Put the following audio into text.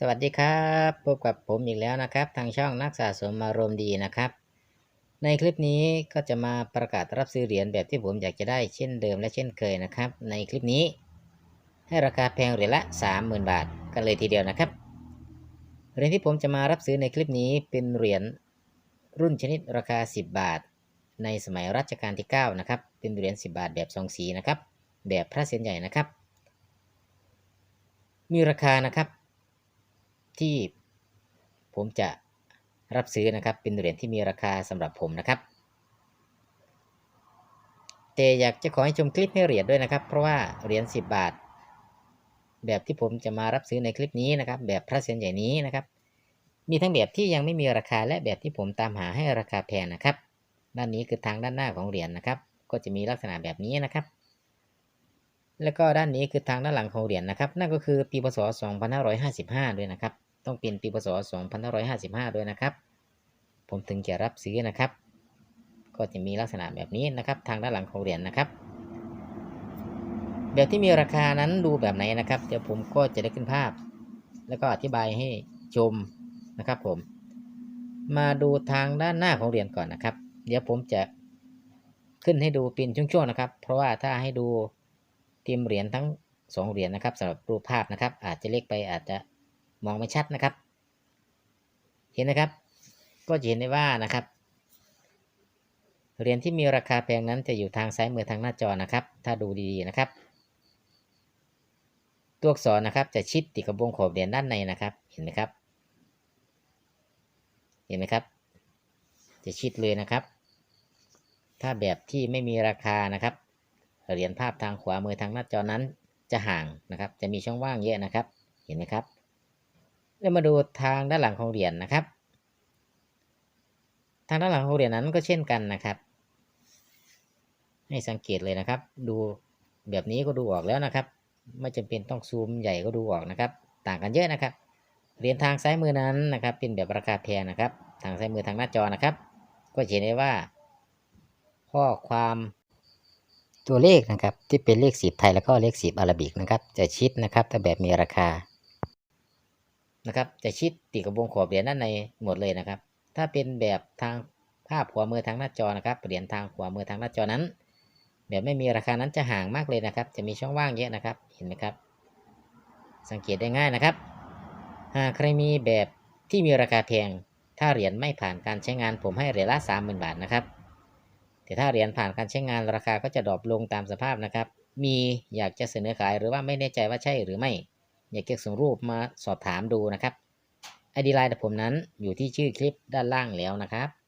สวัสดีครับพบกับผมอีกแล้วนะครับ ทางช่องนักสะสมอารมณ์ดีนะครับ ในคลิปนี้ก็จะมาประกาศรับซื้อเหรียญแบบที่ผมอยากจะได้เช่นเดิมและเช่นเคยนะครับ ในคลิปนี้ ให้ราคาแพงเหรียญละ 30,000 บาท กันเลยทีเดียวนะครับเหรียญที่ผมจะมารับซื้อในคลิปนี้เป็นเหรียญรุ่นชนิดราคา 10 บาท ในสมัยรัชกาลที่9นะครับเป็นเหรียญ10 บาทแบบสองสีนะครับแบบพระเศียรใหญ่นะครับ มีราคานะครับ ที่ผมจะรับซื้อนะครับ เป็นเหรียญที่มีราคาสำหรับผมนะครับ แต่อยากจะขอให้ชมคลิปให้ละเอียดด้วยนะครับ เพราะว่าเหรียญ10 บาท แบบที่ผมจะมารับซื้อในคลิปนี้นะครับ แบบพระเศียรใหญ่นี้นะครับ มีทั้งแบบที่ยังไม่มีราคาและแบบที่ผมตามหาให้ราคาแพงนะครับ ด้านนี้คือทางด้านหน้าของเหรียญนะครับ ก็จะมีลักษณะแบบนี้นะครับแล้วก็ด้านนี้คือทางด้านหลังของเหรียญนะครับ นั่นก็คือปีพศ 2555 ด้วยนะครับ ต้องเป็นปีพศ 2555 ด้วยนะครับ ผมถึงจะรับซื้อนะครับ ก็จะมีลักษณะแบบนี้นะครับ ทางด้านหลังของเหรียญนะครับ แบบที่มีราคานั้นดูแบบไหนนะครับ เดี๋ยวผมก็จะได้ขึ้นภาพ แล้วก็อธิบายให้ชมนะครับผม มาดูทางด้านหน้าของเหรียญก่อนนะครับ เดี๋ยวผมจะขึ้นให้ดูเป็นช่วงๆนะครับ เพราะว่าถ้าให้ดูทีมเหรียญทั้งสองเหรียญนะครับสำหรับรูปภาพนะครับ อาจจะเล็กไปอาจจะ มองไม่ชัดนะครับ เห็นนะครับ ก็จะเห็นได้ว่านะครับ เหรียญที่มีราคาแพงนั้นจะอยู่ทางซ้ายมือทางหน้าจอนะครับ ถ้าดูดีๆนะครับ ตัวอักษรนะครับ จะชิดติดกับวงขอบเหรียญด้านในนะครับ เห็นไหมครับ เห็นไหมครับ จะชิดเลยนะครับ ถ้าแบบที่ไม่มีราคานะครับ เหรียญภาพทางขวามือทางหน้าจอนั้นจะห่างนะครับ จะมีช่องว่างเยอะนะครับ เห็นไหมครับ แล้วมาดูทางด้านหลังของเหรียญนะครับ ทางด้านหลังของเหรียญนั้นก็เช่นกันนะครับ ให้สังเกตเลยนะครับ ดูแบบนี้ก็ดูออกแล้วนะครับ ไม่จำเป็นต้องซูมใหญ่ก็ดูออกนะครับ ต่างกันเยอะนะครับ เหรียญทางซ้ายมือนั้นนะครับ เป็นแบบราคาแพงนะครับ ทางซ้ายมือทางหน้าจอนะครับ ก็เห็นได้ว่า ข้อความตัวเลขนะครับที่เป็นเลขสิบไทยแล้วก็เลขสิบอาราบิกนะครับ จะชิดนะครับแต่แบบมีราคา นะครับจะชิดติดกับวงขอบเหรียญด้านในหมดเลยนะครับ ถ้าเป็นแบบทางภาพขวามือทางหน้าจอนะครับเหรียญทางขวามือทางหน้าจอนั้น แบบไม่มีราคานั้นจะห่างมากเลยนะครับ จะมีช่องว่างเยอะนะครับ เห็นไหมครับ สังเกตได้ง่ายนะครับ หากใครมีแบบที่มีราคาแพง ถ้าเหรียญไม่ผ่านการใช้งานผมให้เหรียญละ30,000บาทนะครับ แต่ถ้าเหรียญผ่านการใช้งานราคาก็จะดรอปลงตามสภาพนะครับ มีอยากจะเสนอขายหรือว่าไม่แน่ใจว่าใช่หรือไม่ อยากจะส่งรูปมาสอบถามดูนะครับไอดีไลน์ผมนั้นอยู่ที่ชื่อคลิปด้านล่างแล้วนะครับ